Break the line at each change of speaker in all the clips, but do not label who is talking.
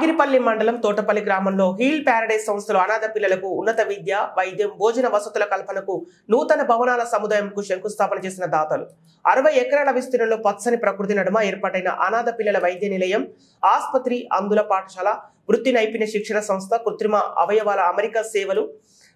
ఆగిరిపల్లి మండలం తోటపల్లి గ్రామంలో heal Paradise సంస్థలో అనాథ పిల్లలకు ఉన్నత విద్య వైద్యం భోజన వసతుల కల్పనకు నూతన భవనాల సముదాయంకు శంకుస్థాపన చేసిన దాతలు. అరవై ఎకరాల విస్తీర్ణంలో పచ్చని ప్రకృతి నడుమ ఏర్పాటైన అనాథ పిల్లల వైద్య నిలయం ఆసుపత్రి అందుల పాఠశాల వృత్తి నైపుణ్య శిక్షణ సంస్థ కృత్రిమ అవయవాల అమెరికా సేవలు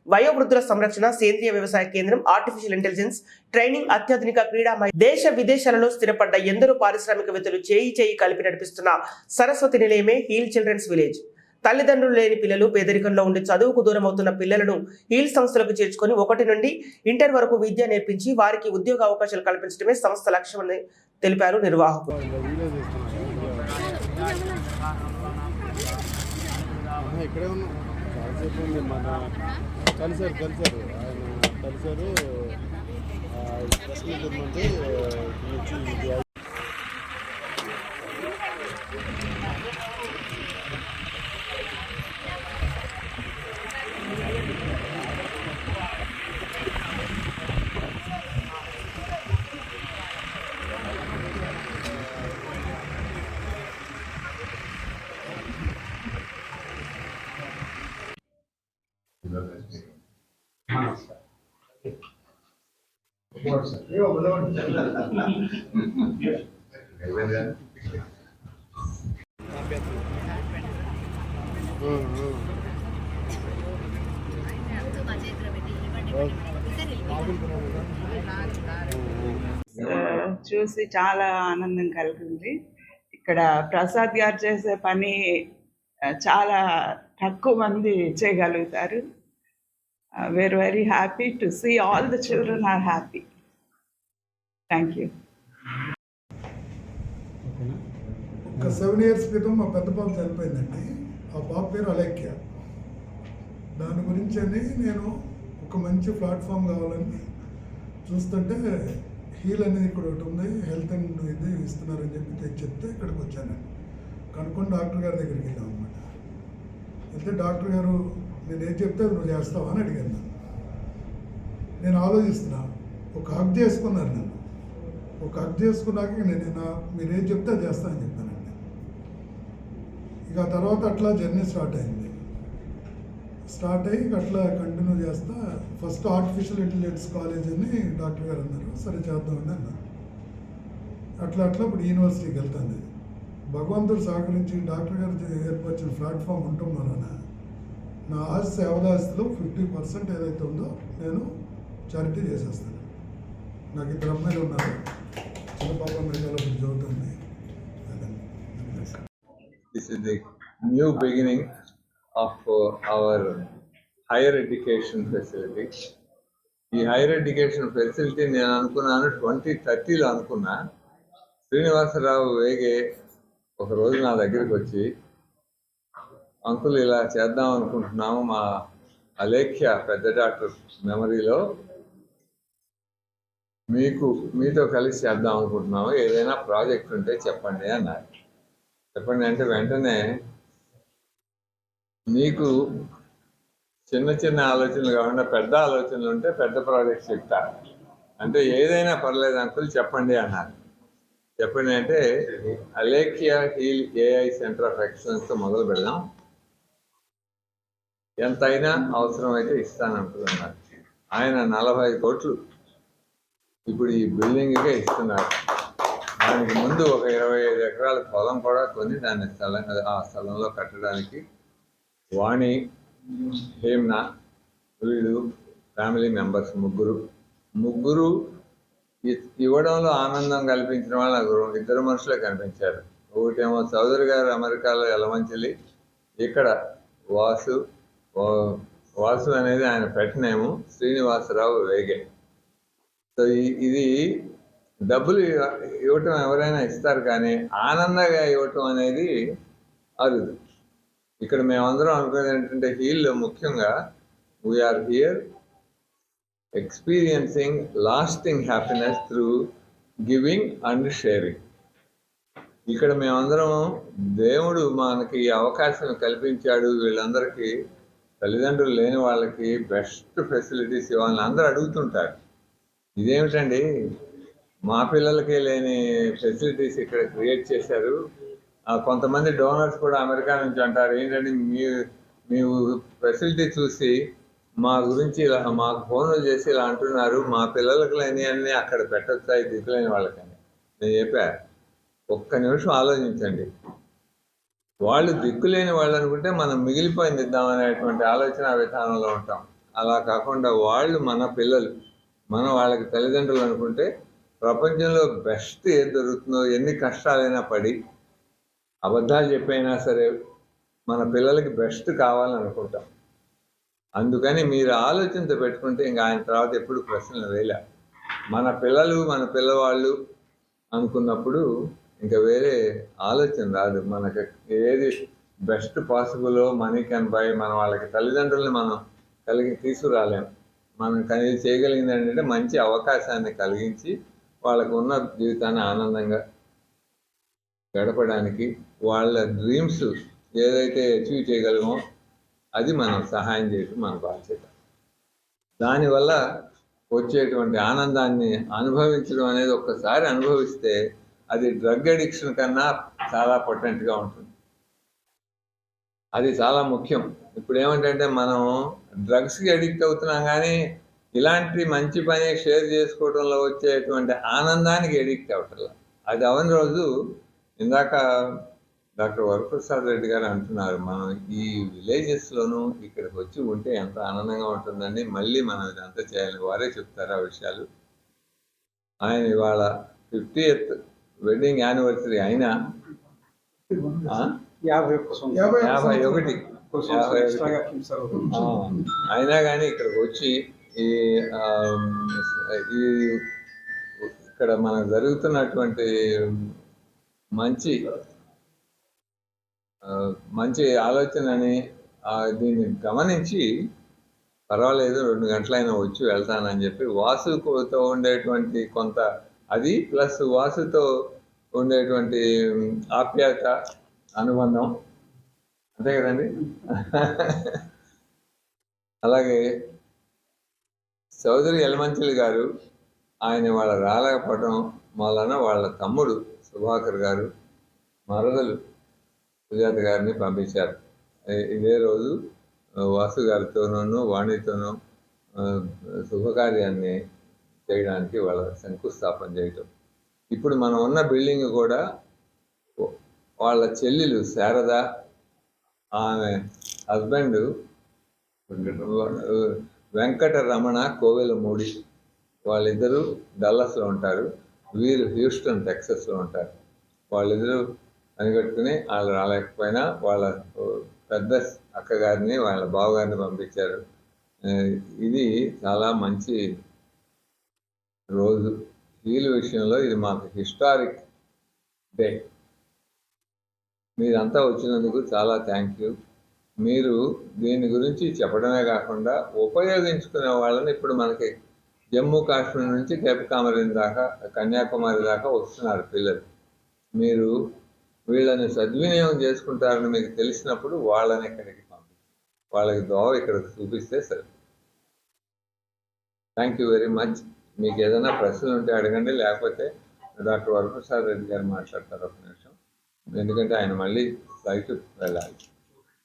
వయోవృద్ధుల సంరక్షణ సేంద్రియ వ్యవసాయ కేంద్రం ఆర్టిఫిషియల్ ఇంటెలిజెన్స్ ట్రైనింగ్ అత్యాధునిక క్రీడా దేశ విదేశాలలో స్థిరపడ్డ ఎందరో పారిశ్రామికవేత్తలు చేయి చేయి కలిపి నడిపిస్తున్న సరస్వతి నిలయమే హీల్ చిల్డ్రన్స్ విలేజ్ తల్లిదండ్రులు లేని పిల్లలు పేదరికంలో ఉండి చదువుకు దూరం అవుతున్న పిల్లలను హీల్ సంస్థలకు చేర్చుకొని ఒకటి నుండి ఇంటర్ వరకు విద్య నేర్పించి వారికి ఉద్యోగ అవకాశాలు కల్పించడమే సంస్థ లక్ష్యమని తెలిపారు నిర్వాహకులు.
ఇక్కడే కలిసారు కలిసారు ఆయన కలిసారు ప్రెస్ మీట్ ఉందంటే వచ్చి ఇది
ఆ, చూసి చాలా ఆనందం కలిగింది. ఇక్కడ ప్రసాద్ గారు చేసే పని చాలా తక్కువ మంది చేయగలుగుతారు. We're very happy to see all the children are happy thank you
ఒక సెవెన్ ఇయర్స్ క్రితం మా పెద్ద పాప చనిపోయిందండి. ఆ పాప పేరు అలేఖ్య. దాని గురించి అని నేను ఒక మంచి ప్లాట్ఫామ్ కావాలని చూస్తుంటే హీల్ అనేది ఇక్కడ ఒకటి ఉంది హెల్త్ అండ్ ఇది ఇస్తున్నారని చెప్పి చెప్తే ఇక్కడికి వచ్చాను. కనుక్కొని డాక్టర్ గారి దగ్గరికి వెళ్ళాం అనమాట వెళ్తే డాక్టర్ గారు నేను ఏం చెప్తే అది నువ్వు చేస్తావా? అని అడిగాను నేను ఆలోచిస్తున్నా ఒక హక్ చేసుకున్నారు నన్ను. ఒక కట్ చేసుకున్నాక నేను నా మీరేం చెప్తే చేస్తా అని చెప్పానండి. ఇక తర్వాత అట్లా జర్నీ స్టార్ట్ అయింది. స్టార్ట్ అయ్యి అట్లా కంటిన్యూ చేస్తా ఫస్ట్ ఆర్టిఫిషియల్ ఇంటెలిజెన్స్ కాలేజ్ అని డాక్టర్ గారు అన్నారు. సరే చేద్దామని అన్నారు. అట్లా అట్లా ఇప్పుడు యూనివర్సిటీకి వెళ్తుంది. భగవంతుడు సహకరించి డాక్టర్ గారు ఏర్పరిచిన ప్లాట్ఫామ్ ఉండటం వలన నా ఆస్తి సేవదాస్తిలో ఫిఫ్టీ పర్సెంట్ ఏదైతే ఉందో నేను చారిటీ చేసేస్తాను. నాకు ఇద్దరు అమ్మాయిలు ఉన్నారు. చిన్న పాప అమెరికాలో ఇప్పుడు చదువుతుంది అదండి.
This is the new beginning of uh, our ఈ హైయర్ ఎడ్యుకేషన్ ఫెసిలిటీ నేను అనుకున్నాను ట్వంటీ థర్టీలో అనుకున్నా శ్రీనివాసరావు వేగే ఒక రోజు నా దగ్గరికి వచ్చి అంకుల్ ఇలా చేద్దాం అనుకుంటున్నాము మా అలేఖ్య పెద్ద డాక్టర్ మెమరీలో మీకు మీతో కలిసి చేద్దాం అనుకుంటున్నాము. ఏదైనా ప్రాజెక్ట్ ఉంటే చెప్పండి అన్నారు. చెప్పండి అంటే వెంటనే మీకు చిన్న చిన్న ఆలోచనలు కాకుండా పెద్ద ఆలోచనలు ఉంటే పెద్ద ప్రాజెక్ట్ చెప్తా. అంటే ఏదైనా పర్లేదు అంకుల్ చెప్పండి అన్నారు. చెప్పండి అంటే Alekhya heal AI centre of ఎక్సలెన్స్తో మొదలు పెడదాం. ఎంతైనా అవసరమైతే ఇస్తానంటున్నారు ఆయన నలభై కోట్లు ఇప్పుడు ఈ బిల్డింగ్కే ఇస్తున్నారు. దానికి ముందు ఒక ఇరవై ఐదు ఎకరాల పొలం కూడా కొని దాన్ని స్థలం ఆ స్థలంలో కట్టడానికి వాణి హేమ్న వీళ్ళు ఫ్యామిలీ మెంబర్స్ ముగ్గురు. ముగ్గురు ఇవ్వడంలో ఆనందం కల్పించిన వాళ్ళు నాకు ఇద్దరు మనుషులే కనిపించారు. ఒకటేమో చౌదరి గారు అమెరికాలో ఎలమంచిలి ఇక్కడ వాసు వా- వాసు అనేది ఆయన పెట్టినేము శ్రీనివాసరావు వేగే. సో ఇది డబ్బులు ఇవ్వటం ఎవరైనా ఇస్తారు కానీ ఆనందంగా ఇవ్వటం అనేది అరుదు. ఇక్కడ మేమందరం అనుకునేది ఏంటంటే హీల్లో ముఖ్యంగా we're here experiencing lasting happiness through giving and sharing ఇక్కడ మేమందరం దేవుడు మనకి అవకాశం కల్పించాడు. వీళ్ళందరికీ తల్లిదండ్రులు లేని వాళ్ళకి బెస్ట్ ఫెసిలిటీస్ ఇవ్వాలని అందరూ అడుగుతుంటారు. ఇదేమిటండి? మా పిల్లలకి లేని ఫెసిలిటీస్ ఇక్కడ క్రియేట్ చేశారు. కొంతమంది డోనర్స్ కూడా అమెరికా నుంచి అంటారు ఏంటంటే మీ మీ ఫెసిలిటీ చూసి మా గురించి ఇలా మాకు ఫోన్లు చేసి ఇలా అంటున్నారు మా పిల్లలకు లేని అన్ని అక్కడ పెట్టొచ్చా? దిక్కులేని వాళ్ళకని. నేను చెప్పా ఒక్క నిమిషం ఆలోచించండి. వాళ్ళు దిక్కులేని వాళ్ళు అనుకుంటే మనం మిగిలిపోయింది ఇద్దామనేటువంటి ఆలోచన విధానంలో ఉంటాం. అలా కాకుండా వాళ్ళు మన పిల్లలు మనం వాళ్ళకి తల్లిదండ్రులు అనుకుంటే ప్రపంచంలో బెస్ట్ ఏం దొరుకుతుందో ఎన్ని కష్టాలైనా పడి అబద్ధాలు చెప్పైనా సరే మన పిల్లలకి బెస్ట్ కావాలని అనుకుంటాం. అందుకని మీరు ఆలోచనతో పెట్టుకుంటే ఇంకా ఆయన తర్వాత ఎప్పుడు ప్రశ్నలు వేయలే. మన పిల్లలు మన పిల్లవాళ్ళు అనుకున్నప్పుడు ఇంకా వేరే ఆలోచన రాదు. మనకి ఏది best possible money can buy మన వాళ్ళకి తల్లిదండ్రుల్ని మనం కలిగి తీసుకురాలేం. మనం కలిగి చేయగలిగింది ఏంటంటే మంచి అవకాశాన్ని కలిగించి వాళ్ళకు ఉన్న జీవితాన్ని ఆనందంగా గడపడానికి వాళ్ళ డ్రీమ్స్ ఏదైతే అచీవ్ చేయగలమో అది మనం సహాయం చేయటం మన బాధ్యత. దానివల్ల వచ్చేటువంటి ఆనందాన్ని అనుభవించడం అనేది ఒక్కసారి అనుభవిస్తే అది డ్రగ్ అడిక్షన్ కన్నా చాలా పొటెంట్గా ఉంటుంది. అది చాలా ముఖ్యం. ఇప్పుడు ఏమిటంటే మనం డ్రగ్స్కి అడిక్ట్ అవుతున్నాం కానీ ఇలాంటి మంచి పని షేర్ చేసుకోవడంలో వచ్చేటువంటి ఆనందానికి అడిక్ట్ అవటం అది అవని రోజు ఇందాక డాక్టర్ వరప్రసాద్ రెడ్డి గారు అంటున్నారు మనం ఈ విలేజెస్లోనూ ఇక్కడికి వచ్చి ఉంటే ఎంత ఆనందంగా ఉంటుందండి మళ్ళీ మనం ఇదంతా చేయాలి వారే చెప్తారు ఆ విషయాలు? ఆయన ఇవాళ ఫిఫ్టీయత్ వెడ్డింగ్ యానివర్సరీ అయినా
యాభై ఒక్క సంవత్సరం
యాభై.
ఒకటి. అయినా కానీ ఇక్కడికి వచ్చి ఈ ఆ, ఈ ఇక్కడ మనకు జరుగుతున్నటువంటి మంచి మంచి ఆలోచనని ఆ, దీన్ని గమనించి పర్వాలేదు రెండు గంటలైనా వచ్చి వెళ్తానని చెప్పి వాసుతో ఉండేటువంటి కొంత అది ప్లస్ వాసుతో ఉండేటువంటి ఆప్యాయత అనుబంధం. అంతే కదండి? అలాగే చౌదరి యలమంచిలి గారు ఆయన వాళ్ళ రాలేకపోవడం వలన వాళ్ళ తమ్ముడు సుభాకర్ గారు మరదలు సుజాత గారిని పంపించారు. ఇదే రోజు వాసు గారితోనూ వాణితోనూ శుభకార్యాన్ని చేయడానికి వాళ్ళ శంకుస్థాపన చేయటం. ఇప్పుడు మనం ఉన్న బిల్డింగ్ కూడా వాళ్ళ చెల్లెలు శారద ఆమె హస్బెండ్ వెంకటరమణ కోవెలమూడి వాళ్ళిద్దరూ డల్లస్లో ఉంటారు. వీరు హ్యూస్టన్ టెక్సస్లో ఉంటారు. వాళ్ళిద్దరూ అనిగట్టుకుని వాళ్ళు రాలేకపోయినా వాళ్ళ పెద్ద అక్కగారిని వాళ్ళ బావగారిని పంపించారు. ఇది చాలా మంచి రోజు. వీళ్ళ విషయంలో ఇది మాకు హిస్టారిక్ డే. మీరంతా వచ్చినందుకు చాలా థ్యాంక్ యూ మీరు దీని గురించి చెప్పడమే కాకుండా ఉపయోగించుకునే వాళ్ళని ఇప్పుడు మనకి జమ్మూ కాశ్మీర్ నుంచి కేపకామరి దాకా కన్యాకుమారి దాకా వస్తున్నారు పిల్లలు. మీరు వీళ్ళని సద్వినియోగం చేసుకుంటారని మీకు తెలిసినప్పుడు వాళ్ళని ఇక్కడికి పంపించి వాళ్ళకి దోవ ఇక్కడికి చూపిస్తే సరే. థ్యాంక్ యూ వెరీ మచ్ మీకు ఏదైనా ప్రశ్నలు ఉంటే అడగండి లేకపోతే డాక్టర్ వరప్రసాద్ రెడ్డి గారు మాట్లాడతారు ఒక నిమిషం. ఎందుకంటే ఆయన మళ్ళీ ఫ్లైట్ వెళ్ళాలి.